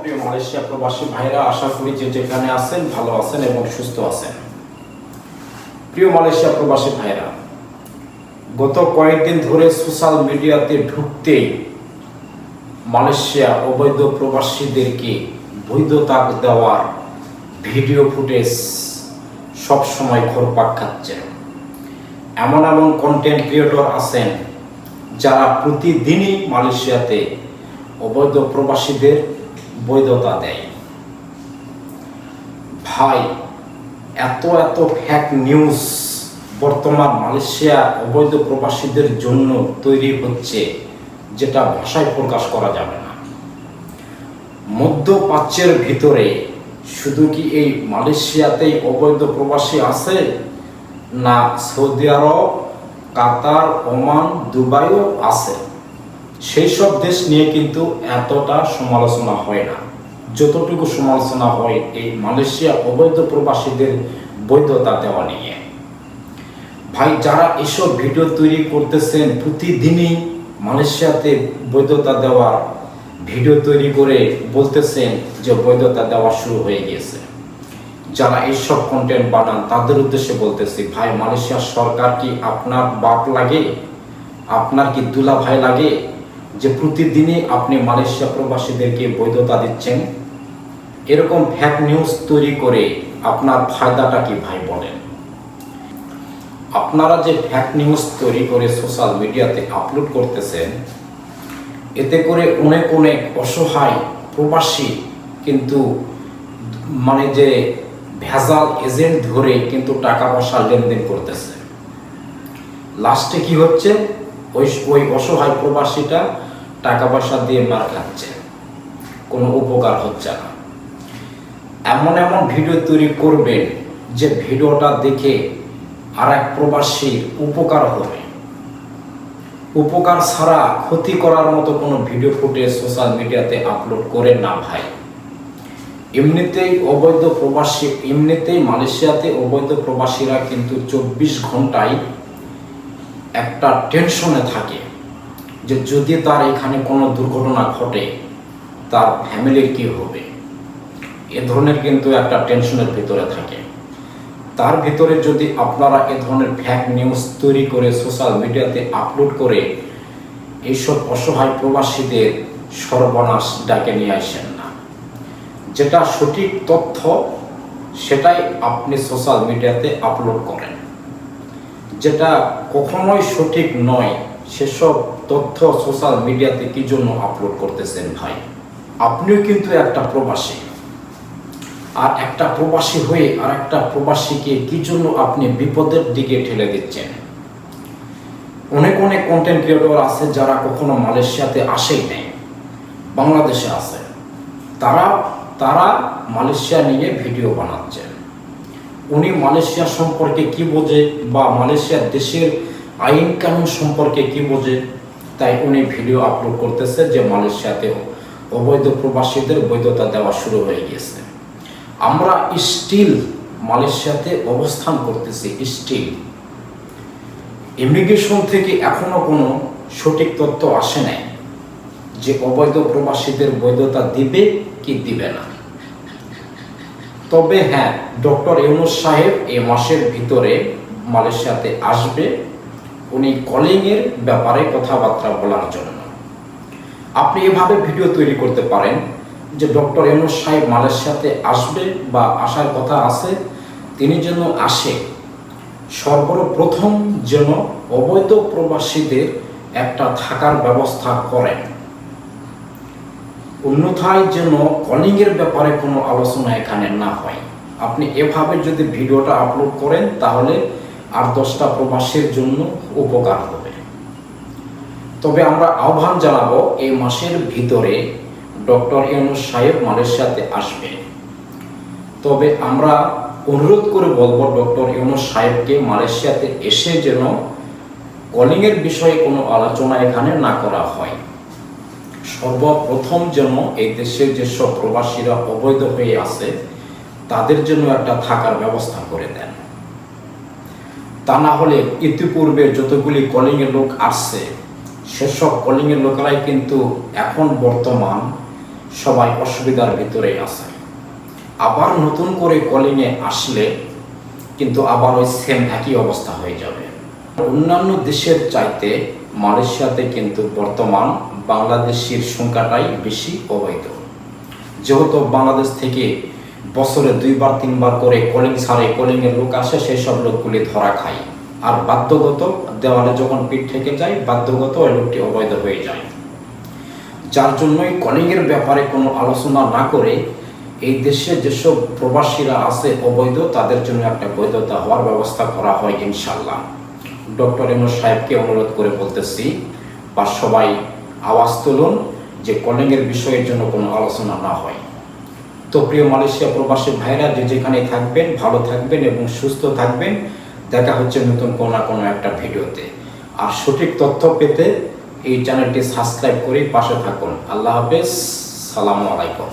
প্রিয় মালয়েশিয়া প্রবাসী ভাইরা আশা করি যে যেখানে আছেন, ভালো আছেন এবং সুস্থ আছেন। প্রিয় মালয়েশিয়া প্রবাসী ভাইরা, গত কয়েকদিন ধরে সোশ্যাল মিডিয়াতে মালয়েশিয়া অবৈধ প্রবাসীদেরকে দেওয়ার ভিডিও ফুটেজ সব সময় ঘোরপাক খাচ্ছে। এমন এমন কন্টেন্ট ক্রিয়েটর আছেন যারা প্রতিদিনই মালয়েশিয়াতে অবৈধ প্রবাসীদের বৈধতা দেয়। ভাই, এত এত ফ্যাক নিউজ বর্তমান মালয়েশিয়া অবৈধ প্রবাসীদের জন্য তৈরি হচ্ছে, যেটা ভাষায় প্রকাশ করা যাবে না। মধ্যপ্রাচ্যের ভিতরে শুধু কি এই মালয়েশিয়াতেই অবৈধ প্রবাসী আছে? না, সৌদি আরব, কাতার, ওমান, দুবাইও আছে। সেই সব দেশ নিয়ে কিন্তু এতটা সমালোচনা হয় না। যতটুকু সমালোচনা হয় এই মালয়েশিয়া অবৈধ প্রবাসীদের বৈধতা দেওয়া নিয়ে। ভাই, যারা এসব ভিডিও তৈরি করতেছেন, প্রতিদিনই মালয়েশিয়াতে বৈধতা দেওয়ার ভিডিও তৈরি করে বলতেছেন যে বৈধতা দেওয়া শুরু হয়ে গিয়েছে। যারা এইসব কন্টেন্ট বানান, তাদের উদ্দেশ্যে বলতেছি, ভাই মালয়েশিয়ার সরকার কি আপনার বাপ লাগে? আপনার কি দুলা ভাই লাগে? যে প্রতিদিনই আপনি মালয়েশিয়া প্রবাসীদেরকে বৈধতা দিচ্ছেন, এরকম ফ্যাক নিউজ তৈরি করে আপনার ফায়দাটা কি ভাই বলেন? আপনারা যে ফ্যাক নিউজ তৈরি করে সোশ্যাল মিডিয়াতে আপলোড করতেছেন, এতে করে অনেক অনেক অসহায় প্রবাসী কিন্তু মানে যে ভেজাল এজেন্ট ধরে কিন্তু টাকা পয়সা লেনদেন করতেছে। লাস্টে কি হচ্ছে? ওই ওই অসহায় প্রবাসীটা টাকা পয়সা দিয়ে মার খাচ্ছে। কোনো উপকার হচ্ছে না। এমন এমন ভিডিও তৈরি করবেন যে ভিডিওটা দেখে আর এক প্রবাসীর উপকার হবে। উপকার ছাড়া ক্ষতি করার মতো কোনো ভিডিও ফুটেজ সোশ্যাল মিডিয়াতে আপলোড করে না ভাই। এমনিতেই অবৈধ প্রবাসী, এমনিতেই মালয়েশিয়াতে অবৈধ প্রবাসীরা কিন্তু চব্বিশ ঘন্টায় একটা টেনশনে থাকে। যে যদি তার এখানে কোনো দুর্ঘটনা ঘটে, তার ফ্যামিলির কি হবে? এ ধরনের কিন্তু একটা টেনশনের ভিতরে থাকে। তার ভিতরে যদি আপনারা এ ধরনের ফ্যাক নিউজ তৈরি করে সোশ্যাল মিডিয়াতে আপলোড করে এইসব অসহায় প্রবাসীদের সর্বনাশ ডাকে নিয়ে আসেন না। যেটা সঠিক তথ্য, সেটাই আপনি সোশ্যাল মিডিয়াতে আপলোড করেন। যেটা কখনোই সঠিক নয় সেসব তথ্য সোশ্যাল মিডিয়াতে কি জন্য আপলোড করতেছেন ভাই? আপনিও কিন্তু একটা প্রবাসী। আর একটা প্রবাসী হয়ে আর একটা প্রবাসীকে কি জন্য আপনি বিপদের দিকে ঠেলে দিচ্ছেন? অনেক অনেক কন্টেন্ট ক্রিয়েটর আছে যারা কখনো মালয়েশিয়াতে আসেই নাই, বাংলাদেশে আছে। তারা তারা মালয়েশিয়া নিয়ে ভিডিও বানাচ্ছেন। উনি মালয়েশিয়া সম্পর্কে কি বোঝে বা মালয়েশিয়ার দেশের আইন কানুন সম্পর্কে কি বোঝে? তাই উনি ভিডিও আপলোড করতেছে যে মালয়েশিয়াতেও অবৈধ প্রবাসীদের বৈধতা দেওয়া শুরু হয়ে গিয়েছে। আমরা স্টিল মালয়েশিয়াতে অবস্থান করতেছি, স্টিল। ইমিগ্রেশন থেকে এখনও কোনো সঠিক তথ্য আসে নাই যে অবৈধ প্রবাসীদের বৈধতা দিবে কি দিবে না। তবে হ্যাঁ ডক্টর ইউনুস সাহেব এ মাসের ভিতরে মালয়েশিয়াতে আসবে। উনি কলিংয়ের ব্যাপারে কথাবার্তা বলার জন্য। আপনি এভাবে ভিডিও তৈরি করতে পারেন যে ডক্টর ইউনুস সাহেব মালয়েশিয়াতে আসবে বা আসার কথা আছে, তিনি যেন আসে। সর্বপ্রথম যেন অবৈধ প্রবাসীদের একটা থাকার ব্যবস্থা করেন। অন্যথায় যেন কলিংয়ের ব্যাপারে কোনো আলোচনা এখানে না হয়। আপনি এভাবে যদি ভিডিওটা আপলোড করেন, তাহলে আর দশটা প্রবাসের জন্য উপকার হবে। তবে আমরা আহ্বান জানাব এই মাসের ভিতরে ডক্টর ইউনুস সাহেব মালয়েশিয়াতে আসবে তবে আমরা অনুরোধ করে বলব ডক্টর ইউনুস সাহেবকে মালয়েশিয়াতে এসে যেন কলিংয়ের বিষয়ে কোনো আলোচনা এখানে না করা হয়। সর্বপ্রথম যেন এই দেশের যেসব প্রবাসীরা অবৈধ হয়ে আছে, তাদের জন্য একটা থাকার ব্যবস্থা করে দেন। তা না হলে ইতিপূর্বে যতগুলি কলিংয়ের লোক আসছে, সেসব কলিংয়ের লোকেরাই কিন্তু এখন বর্তমান সবাই অসুবিধার ভিতরে আছে। আবার নতুন করে কলিংয়ে আসলে কিন্তু আবার ওই সেম একই অবস্থা হয়ে যাবে। অন্যান্য দেশের চাইতে মালয়েশিয়াতে কিন্তু বর্তমান বাংলাদেশের সংখ্যাটাই বেশি অবৈধ। যেহেতু বাংলাদেশ থেকে বছরে দুইবার, তিনবার করে কলিং ছাড়ে কলিং এর লোক আসে সেই সব লোকগুলি ধরা খায়। আর বাধ্যগত দেওয়ালে যখন পিঠ থেকে যায় বাধ্যগত ওই লোকটি অবৈধ হয়ে যায়। যার জন্যই কলিং এর ব্যাপারে কোনো আলোচনা না করে এই দেশে যেসব প্রবাসীরা আছে অবৈধ, তাদের জন্য একটা বৈধতা হওয়ার ব্যবস্থা করা হয় ইনশাল্লাহ ডক্টর এমর সাহেবকে অনুরোধ করে বলতেছি, বা সবাই আওয়াজ তুলুন যে কলিং এর বিষয়ের জন্য কোনো আলোচনা না হয়। তো প্রিয় মালয়েশিয়া প্রবাসী ভাইরা যে যেখানে থাকবেন, ভালো থাকবেন এবং সুস্থ থাকবেন। দেখা হচ্ছে নতুন কোনো না কোনো একটা ভিডিওতে। আর সঠিক তথ্য পেতে এই চ্যানেলটি সাবস্ক্রাইব করে পাশে থাকুন। আল্লাহ হাফেজ। সালামু আলাইকুম।